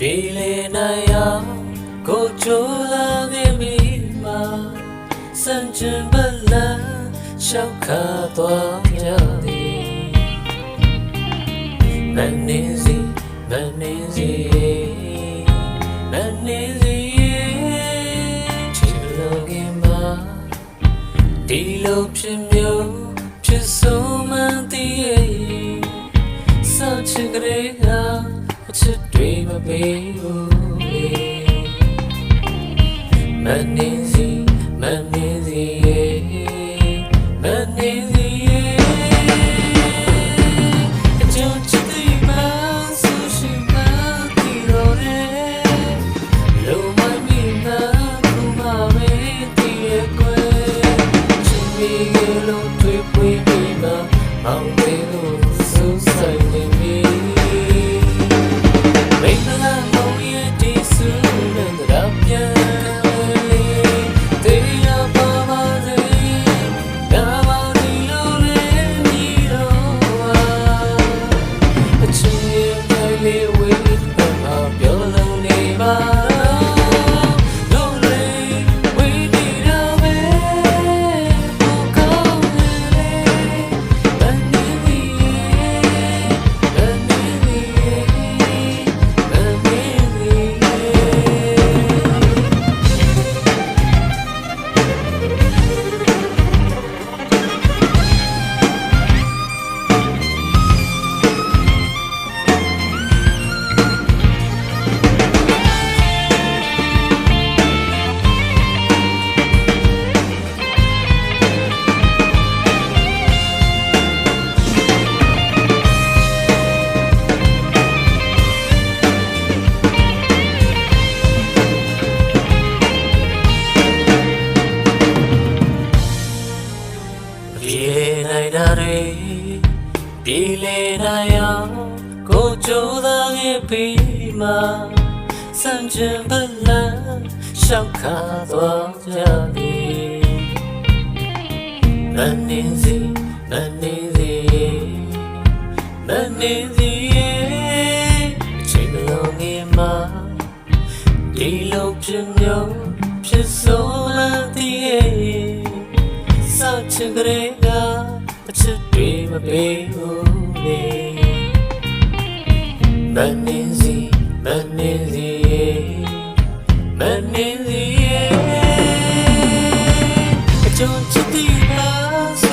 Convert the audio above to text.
ပြေလေနိုင်အောင်ကိုချိုးလာခဲ့ပြီမှာစံချင်ပလန်ရှောက်ခါသွားရသည်မနေစီမနေစီမနေစီချစ်လို့ကမှာဒီလိုဖြစ်မျိုးဖြစ်ဆုံးမှန်တည်ရဲ့စောချင်ကြရအချစ်တွေမပေးဘူးလေမနေစီမနေစီမနေစီအကျဉ်းချစ်တဲ့မဆူရှိ မတီရောတဲ့လုံးမမီနာကူမမေးတည် နိုင်တာတွေပြေလေနိုင်အောင်ကိုကြိုးသားခဲ့ပြီးမှစံချင်ပလန်ရှောက်ခါသွားကြသည်မနေစီမနေစီမနေစီအချိန်လုံးငယ်မှာဒီလိုဖြစ်မျိုးဖြစ်ဆုံးမှတည်ရဲ့စောချင်ကြရကအချစ်တွေ မပေးဘူးလေမနေစီမနေစီမနေစီအကျုံးချစ်တဲ့လား